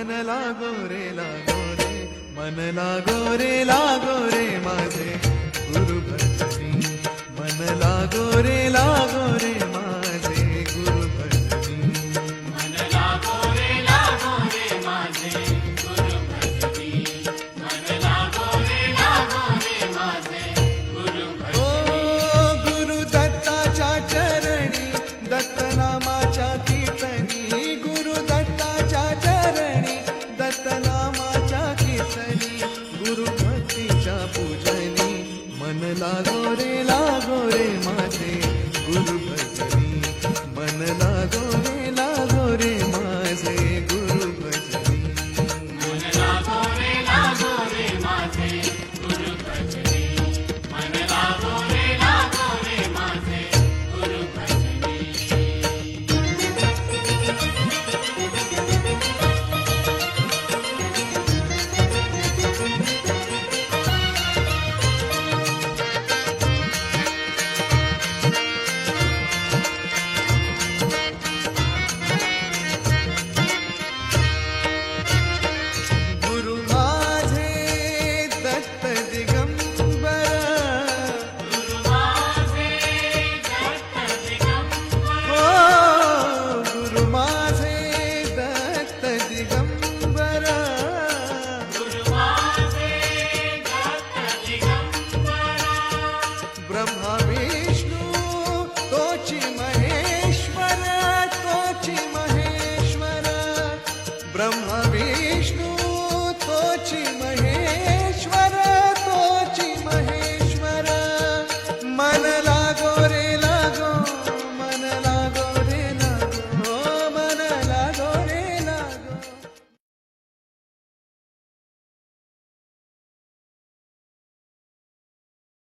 मन लागो रे लागो रे मन लागो लागो না ধরে Yeah.